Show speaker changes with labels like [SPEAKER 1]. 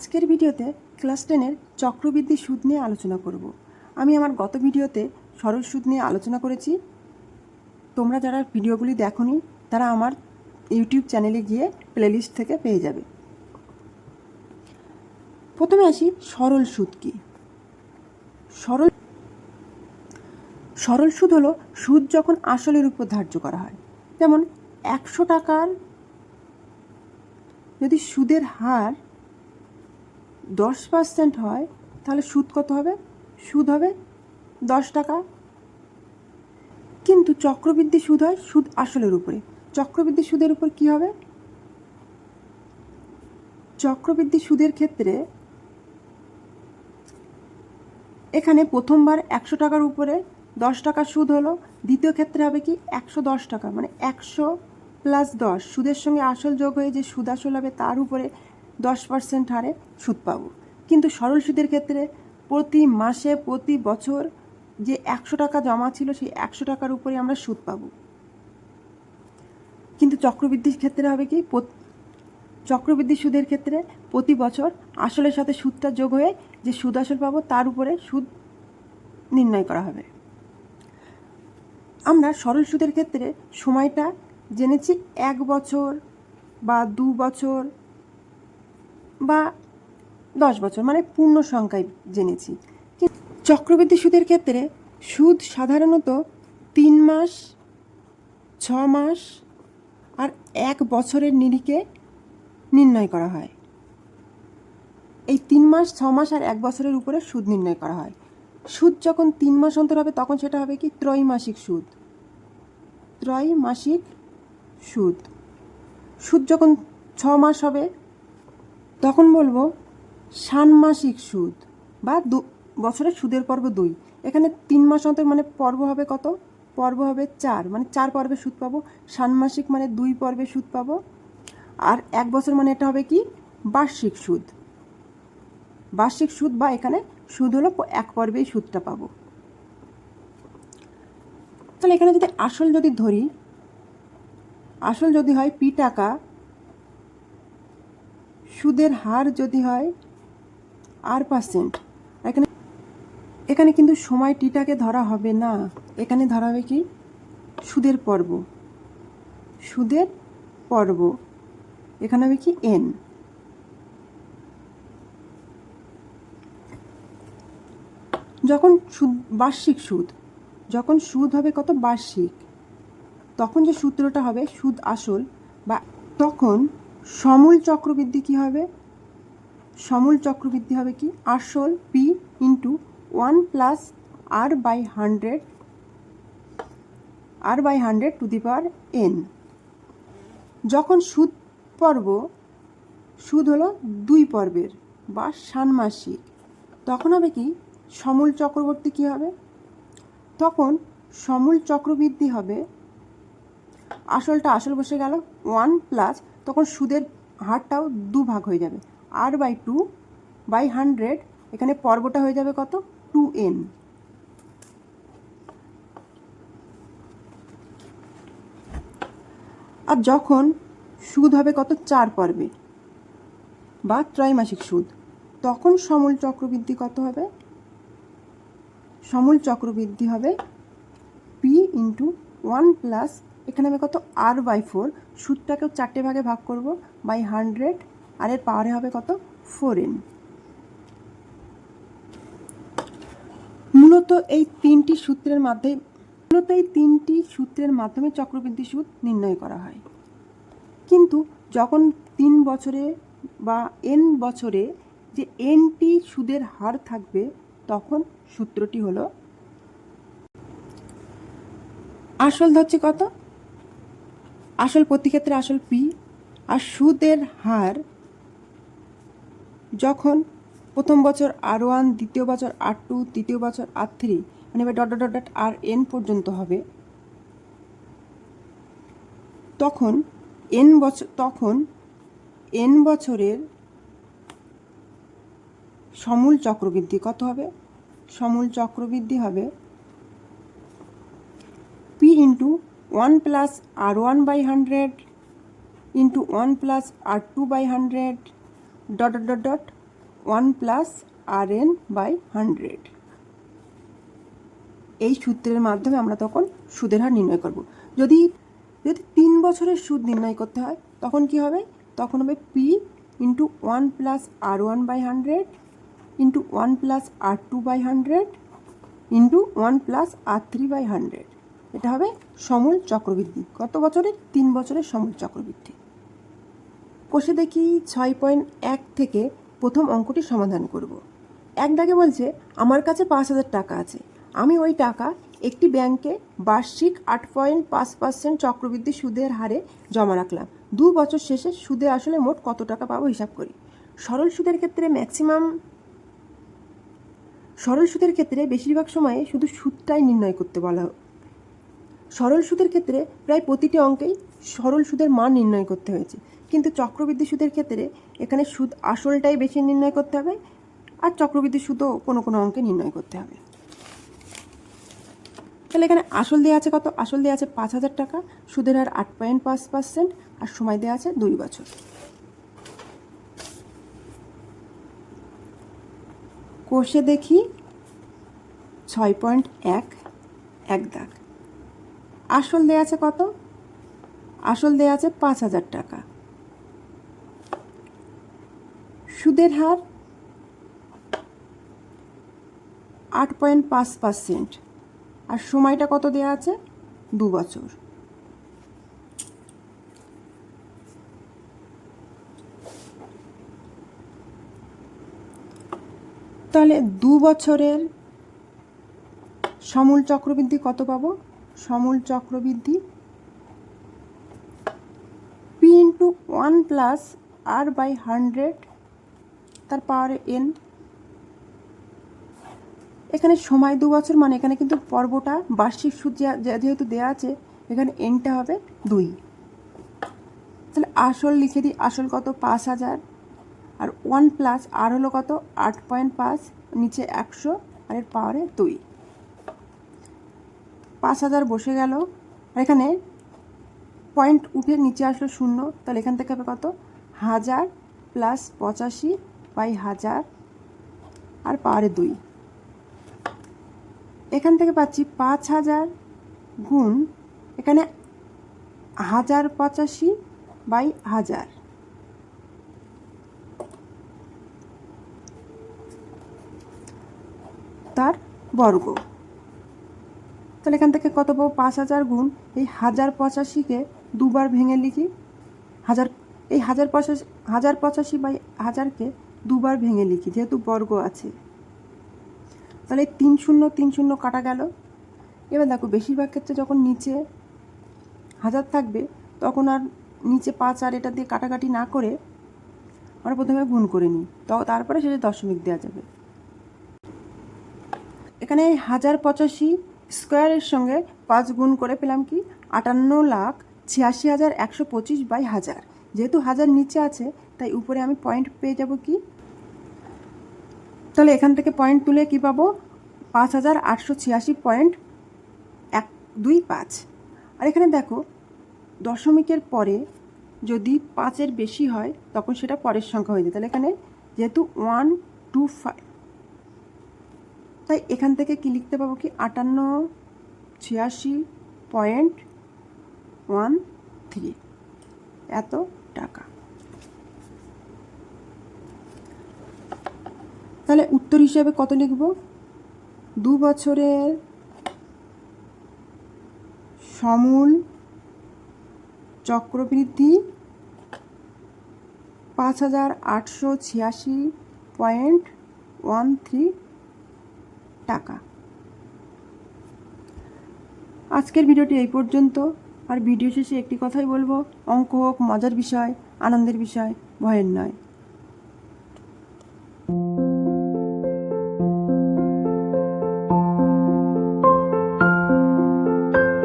[SPEAKER 1] আজকের ভিডিওতে ক্লাস টেনের চক্রবৃদ্ধি সুদ নিয়ে আলোচনা করব। আমি আমার গত ভিডিওতে সরল সুদ নিয়ে আলোচনা করেছি। তোমরা যারা ভিডিওগুলি দেখোনি, তারা আমার ইউটিউব চ্যানেলে গিয়ে প্লেলিস্ট থেকে পেয়ে যাবে। প্রথমে আসি সরল সুদ কি? সরল সরল সুদ হলো সুদ যখন আসলের উপর ধার্য করা হয়। যেমন একশো টাকার যদি সুদের হার দশ পার্সেন্ট হয়, তাহলে সুদ কত হবে? সুদ হবে দশ টাকা। কিন্তু চক্রবৃদ্ধি সুদ হয় সুদ আসলের উপরে। চক্রবৃদ্ধি সুদের উপর কি হবে? চক্রবৃদ্ধি সুদের ক্ষেত্রে এখানে প্রথমবার একশো টাকার উপরে দশ টাকা সুদ হলো, দ্বিতীয় ক্ষেত্রে হবে কি একশো দশ টাকা মানে একশো প্লাস দশ। সুদের সঙ্গে আসল যোগ হয়ে যে সুদ আসল হবে, তার উপরে দশ পার্সেন্ট হারে সুদ পাবো। কিন্তু সরল সুদের ক্ষেত্রে প্রতি মাসে, প্রতি বছর যে একশো টাকা জমা ছিল, সেই একশো টাকার উপরে আমরা সুদ পাবো। কিন্তু চক্রবৃদ্ধির ক্ষেত্রে হবে কি? চক্রবৃদ্ধি সুদের ক্ষেত্রে প্রতি বছর আসলের সাথে সুদটা যোগ হয়ে যে সুদ আসল পাবো, তার উপরে সুদ নির্ণয় করা হবে। আমরা সরল সুদের ক্ষেত্রে সময়টা জেনেছি এক বছর বা দু বছর বা দশ বছর মানে পূর্ণ সংখ্যায় জেনেছি। চক্রবৃদ্ধি সুদের ক্ষেত্রে সুদ সাধারণত তিন মাস, ছ মাস আর এক বছরের নিরিখে নির্ণয় করা হয়। এই তিন মাস, ছ মাস আর এক বছরের উপরে সুদ নির্ণয় করা হয়। সুদ যখন তিন মাস অন্তর হবে, তখন সেটা হবে কি? ত্রৈমাসিক সুদ। ত্রৈমাসিক সুদ। সুদ যখন ছ মাস হবে তখন বলব, ষান্মাসিক সুদ বা দু, বছরের সুদের পর্ব দুই। এখানে তিন মাস অন্তর মানে পর্ব হবে কত? পর্ব হবে চার। মানে চার পর্বে সুদ পাবো, ষান্মাসিক মানে দুই পর্বে সুদ পাবো। আর এক বছর মানে এটা হবে কি? বার্ষিক সুদ। বার্ষিক সুদ বা এখানে সুদ হলো এক পর্বেই সুদটা পাবো। তাহলে এখানে যদি আসল যদি ধরি, আসল যদি হয় পি টাকা সুদের হার যদি হয়, আর পার্সেন্ট এখানে এখানে কিন্তু সময় টিটাকে ধরা হবে না। এখানে ধরা হবে কি? সুদের পর্ব। সুদের পর্ব। এখানে হবে কি? এন যখন সুদ, বার্ষিক সুদ, যখন সুদ হবে কত? বার্ষিক। তখন যে সূত্রটা হবে, সুদ আসল বা তখন সমূল চক্রবৃদ্ধি কি হবে? সমূল চক্রবৃদ্ধি হবে কি? আসল P into one plus R by hundred R by hundred to the power N যখন সুদ পর্ব, সুদ হলো দুই পর্বের বা ষান্মাসিক, তখন হবে কি? সমূল চক্রবর্তী কি হবে? তখন সমূল চক্রবৃদ্ধি হবে, আসলটা আসল বসে গেল ওয়ান প্লাস তখন সুদের হারটাও দু ভাগ হয়ে যাবে। R by two by hundred এখানে পর্বটা হয়ে যাবে কত? টু এন আর যখন সুদ হবে কত? চার পর্বে বা ত্রৈমাসিক সুদ, তখন সমূল চক্রবৃদ্ধি কত হবে? সমূল চক্রবৃদ্ধি হবে পি ইন্টু ওয়ান প্লাস এখানে আমি কত আর বাই ফোর সুদটাকেও চারটে ভাগে ভাগ করব বাই হান্ড্রেড আর এর পাওয়ারে হবে কত? ফোর এন মূলত এই তিনটি সূত্রের মাধ্যমে, মূলত এই তিনটি সূত্রের মাধ্যমে চক্রবৃদ্ধি সুদ নির্ণয় করা হয়। কিন্তু যখন তিন বছরে বা এন বছরে যে এনটি সুদের হার থাকবে, তখন সূত্রটি হলো, আসল ধরছে কত? আসল প্রতি ক্ষেত্রে আসল পি আর সুদের হার যখন প্রথম বছর আর ওয়ান দ্বিতীয় বছর আর টু তৃতীয় বছর আর থ্রি মানে এবার dot dot dot R N পর্যন্ত হবে, তখন এন বছর, তখন এন বছরের সমূল চক্রবৃদ্ধি কত হবে? সমূল চক্রবৃদ্ধি হবে P into one plus R one by hundred into one plus R two by hundred dot dot dot one plus R N by hundred এই সূত্রের মাধ্যমে আমরা তখন সুদের হার নির্ণয় করব। যদি যদি তিন বছরের সুদ নির্ণয় করতে হয়, তখন কি হবে? তখন হবে P into one plus R one by hundred into one plus R two by hundred into one plus R three by hundred এটা হবে সমূল চক্রবৃদ্ধি। কত বছরের? তিন বছরের সমূল চক্রবৃদ্ধি। কষে দেখি ছয় পয়েন্ট এক থেকে প্রথম অঙ্কটি সমাধান করব। এক দাগে বলছে, আমার কাছে পাঁচ হাজার টাকা আছে। আমি ওই টাকা একটি ব্যাংকে বার্ষিক আট পয়েন্ট পাঁচ পার্সেন্ট চক্রবৃদ্ধি সুদের হারে জমা রাখলাম। দু বছর শেষে সুদে আসলে মোট কত টাকা পাবো হিসাব করি। সরল সুদের ক্ষেত্রে ম্যাক্সিমাম সরল সুদের ক্ষেত্রে বেশিরভাগ সময়ে শুধু সুদটাই নির্ণয় করতে বলা সরল সুদের ক্ষেত্রে প্রায় প্রতিটি অঙ্কেই সরল সুদের মান নির্ণয় করতে হয়েছে। কিন্তু চক্রবৃদ্ধি সুদের ক্ষেত্রে এখানে সুদ আসলটাই বেশি নির্ণয় করতে হবে আর চক্রবৃদ্ধি সুদও কোনো কোনো অঙ্কে নির্ণয় করতে হবে। তাহলে এখানে আসল দেওয়া আছে কত? আসল দেওয়া আছে পাঁচ হাজার টাকা, সুদের হার আট পয়েন্ট পাঁচ পার্সেন্ট আর সময় দেওয়া আছে দুই বছর। কোষে দেখি ছয় পয়েন্ট এক এক দাগ। আসল দেয়া আছে কত? আসল দেয়া আছে পাঁচ হাজার টাকা। সুদের হার আট পয়েন্ট পাঁচ পার্সেন্ট আর সময়টা কত দেওয়া আছে? দু বছর। তাহলে দু বছরের সমূল চক্রবৃদ্ধি কত পাবো? সমূল চক্রবৃদ্ধি P into one plus R by hundred তার পাওয়ার এন এখানে সময় দু বছর মানে এখানে কিন্তু পর্বটা, বার্ষিক সুদ যেহেতু দেওয়া আছে, এখানে এনটা হবে দুই। তাহলে আসল লিখে দিই, আসল কত? পাঁচ হাজার। আর ওয়ান প্লাস আর হলো কত? আট পয়েন্ট পাঁচ, নিচে একশো, আর এর পাওয়ারে দুই। পাঁচ হাজার বসে গেল। আর এখানে পয়েন্ট উঠে নিচে আসলো শূন্য। তাহলে এখান থেকে হবে কত? হাজার প্লাস পঁচাশি বাই হাজার আর পাওয়ারে দুই। এখান থেকে পাচ্ছি পাঁচ হাজার গুণ এখানে হাজার পঁচাশি বাই হাজার। তার বর্গ। তাহলে এখান থেকে কত পাবো? পাঁচ হাজার গুণ এই হাজার পঁচাশিকে দুবার ভেঙে লিখি। হাজার, এই হাজার পঁচাশি হাজার পঁচাশি বাই হাজারকে দুবার ভেঙে লিখি, যেহেতু বর্গ আছে। তাহলে তিন শূন্য তিন শূন্য কাটা গেল। এবার দেখো, বেশিরভাগ ক্ষেত্রে যখন নিচে হাজার থাকবে, তখন আর নিচে পাঁচ আর এটা দিয়ে কাটাকাটি না করে আমরা প্রথমে গুণ করে নিই। তো, তারপরে সেটা দশমিক দেওয়া যাবে। এখানে হাজার পঁচাশি স্কোয়ারের সঙ্গে পাঁচ গুণ করে পেলাম কি? আটান্ন লাখ ছিয়াশি হাজার একশো পঁচিশ বাই হাজার। যেহেতু হাজার নিচে আছে, তাই উপরে আমি পয়েন্ট পেয়ে যাব কি? তাহলে এখান থেকে পয়েন্ট তুলে কি পাবো? পাঁচ হাজার আটশো ছিয়াশি পয়েন্ট এক দুই পাঁচ। আর এখানে দেখো, দশমিকের পরে যদি পাঁচের বেশি হয়, তখন সেটা পরের সংখ্যা হয়ে যায়। তাহলে এখানে যেহেতু ওয়ান টু ফাইভ তাই এখান থেকে কি লিখতে পাবো কি? আটান্ন, ছিয়াশি পয়েন্ট ওয়ান থ্রি। এত টাকা। তাহলে উত্তর হিসেবে কত লিখব? দু বছরের সমূল চক্রবৃদ্ধি পাঁচ হাজার আটশো ছিয়াশি পয়েন্ট ওয়ান থ্রি টাকা। আজকের ভিডিওটি এই পর্যন্ত। আর ভিডিও শেষে একটি কথাই বলব, অঙ্ক হোক, মজার বিষয়, আনন্দের বিষয়, ভয়ের নয়।